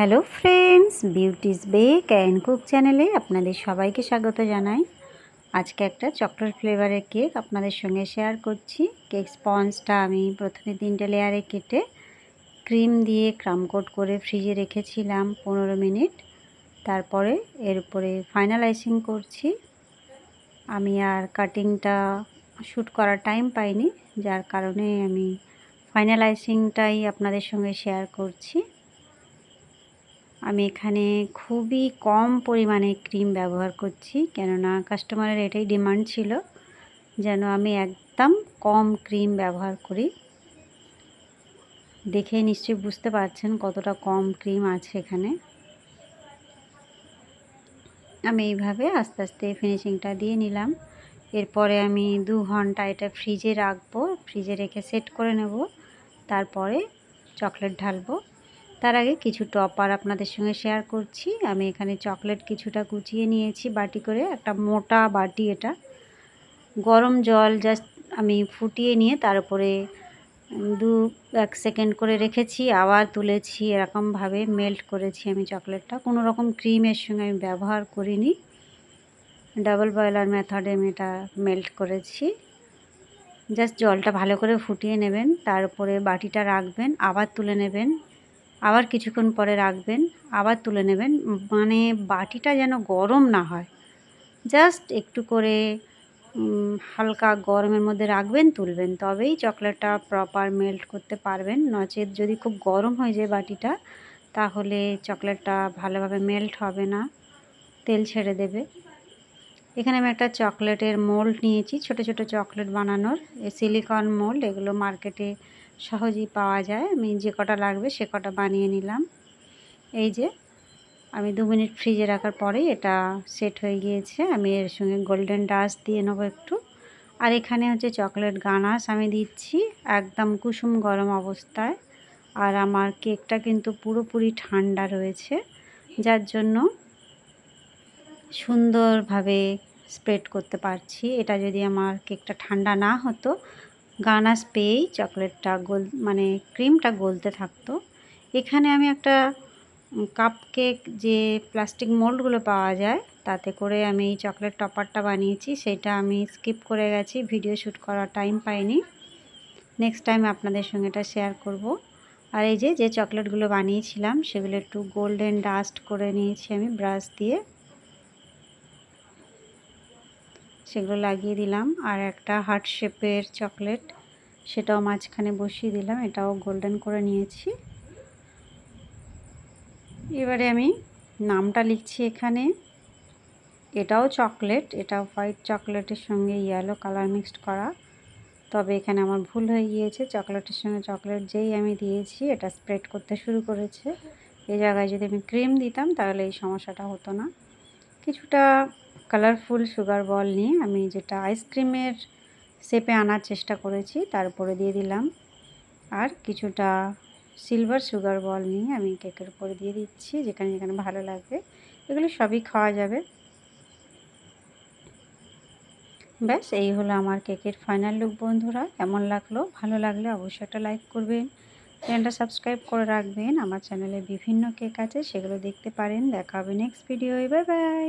Hello friends, Beauty's Bake and Cook চ্যানেলে আপনাদের সবাইকে স্বাগত জানাই। আজকে একটা চকলেট ফ্লেভারের কেক আপনাদের সঙ্গে শেয়ার করছি। কেক স্পঞ্জটা আমি প্রথমে তিনটে লেয়ারে কেটে ক্রিম দিয়ে ক্রাম কোট করে ফ্রিজে রেখেছিলাম পনেরো মিনিট। তারপরে এর উপরে ফাইনালাইজিং করছি। আমি আর কাটিংটা শ্যুট করার টাইম পাইনি, যার কারণে আমি ফাইনালাইজিংটাই আপনাদের সঙ্গে শেয়ার করছি। আমি এখানে খুবই কম পরিমাণে ক্রিম ব্যবহার করছি, কেননা কাস্টমারের এটাই ডিমান্ড ছিল যেন আমি একদম কম ক্রিম ব্যবহার করি। দেখে নিশ্চয়ই বুঝতে পারছেন কতটা কম ক্রিম আছে এখানে। আমি এইভাবে আস্তে আস্তে ফিনিশিংটা দিয়ে নিলাম। এরপরে আমি দু ঘণ্টা এটা ফ্রিজে রাখব। ফ্রিজে রেখে সেট করে নেব। তারপরে চকলেট ঢালবো। তার আগে কিছু টপার আপনাদের সঙ্গে শেয়ার করছি। আমি এখানে চকলেট কিছুটা কুচিয়ে নিয়েছি, বাটি করে একটা মোটা বাটি এটা। গরম জল জাস্ট আমি ফুটিয়ে নিয়ে তার উপরে দু এক সেকেন্ড করে রেখেছি, আবার তুলেছি, এরকমভাবে মেল্ট করেছি আমি চকলেটটা কোনো রকম ক্রিমের সঙ্গে আমি ব্যবহার করিনি। ডাবল বয়লার মেথডে আমি এটা মেল্ট করেছি। জাস্ট জলটা ভালো করে ফুটিয়ে নেবেন, তার উপরে বাটিটা রাখবেন, আবার তুলে নেবেন। আবার কিছুক্ষণ পরে রাখবেন, আবার তুলে নেবেন। মানে বাটিটা যেন গরম না হয়। জাস্ট একটু করে হালকা গরমের মধ্যে রাখবেন, তুলবেন। তবেই চকলেটটা প্রপার মেল্ট করতে পারবেন। নচেত যদি খুব গরম হয়ে যায় বাটিটা, তাহলে চকলেটটা ভালোভাবে মেল্ট হবে না। তেল ছেড়ে দেবে। এখানে আমি একটা চকলেটের মোল্ড নিয়েছি। ছোট ছোট চকলেট বানানোর। সিলিকন মোল্ড এগুলো মার্কেটে সহজেই পাওয়া যায়। আমি যে কটা লাগবে সে কটা বানিয়ে নিলাম। এই যে, আমি দু মিনিট ফ্রিজে রাখার পরেই এটা সেট হয়ে গিয়েছে। আমি এর সঙ্গে গোল্ডেন ডাস্ট দিয়ে নেব একটু। আর এখানে হচ্ছে চকলেট গানাস আমি দিচ্ছি একদম কুসুম গরম অবস্থায়। আর আমার কেকটা কিন্তু পুরোপুরি ঠান্ডা রয়েছে। যার জন্য সুন্দরভাবে স্প্রেড করতে পারছি। এটা যদি আমার কেকটা ঠান্ডা না হতো গানাস পেয়েই চকলেটটা গোল মানে ক্রিমটা গলতে থাকতো। এখানে আমি একটা কাপ কেক যে প্লাস্টিক মোল্ডগুলো পাওয়া যায়, তাতে করে আমি এই চকলেট টপারটা বানিয়েছি, সেটা আমি স্কিপ করে গেছি, ভিডিও শ্যুট করার টাইম পাইনি। নেক্সট টাইম আপনাদের সঙ্গে এটা শেয়ার করব। আর এই যে যে চকলেটগুলো বানিয়েছিলাম, সেগুলো একটু গোল্ডেন ডাস্ট করে নিয়েছি আমি ব্রাশ দিয়ে। সেগুলো লাগিয়ে দিলাম। আর একটা হার্ট শেপের চকলেট, সেটাও মাঝখানে বসিয়ে দিলাম। এটাও গোল্ডেন করে নিয়েছি। এবারে আমি নামটা লিখছি এখানে। এটাও চকলেট, এটাও হোয়াইট চকলেটের সঙ্গে ইয়েলো কালার মিক্সড করা। তবে এখানে আমার ভুল হয়ে গিয়েছে। চকলেটের সঙ্গে চকলেট যেই আমি দিয়েছি, এটা স্প্রেড করতে শুরু করেছে। এই জায়গায় যদি আমি ক্রিম দিতাম, তাহলে এই সমস্যাটা হতো না। কিছুটা কালারফুল সুগার বল নিয়ে আমি যেটা আইসক্রিমের শেপে আনার চেষ্টা করেছি তারপরে দিয়ে দিলাম। আর কিছুটা সিলভার সুগার বল নিয়ে আমি কেকের উপরে দিয়ে দিচ্ছি, যেখানে যেখানে ভালো লাগবে। এগুলো সবই খাওয়া যাবে। ব্যাস, এই হলো আমার কেকের ফাইনাল লুক বন্ধুরা। কেমন লাগল? ভালো লাগলে অবশ্যই একটা লাইক করবেন। চ্যানেলটা সাবস্ক্রাইব করে রাখবেন। আমার চ্যানেলে বিভিন্ন কেক আছে, সেগুলো দেখতে পারেন। দেখা হবে নেক্সট ভিডিও বাই বাই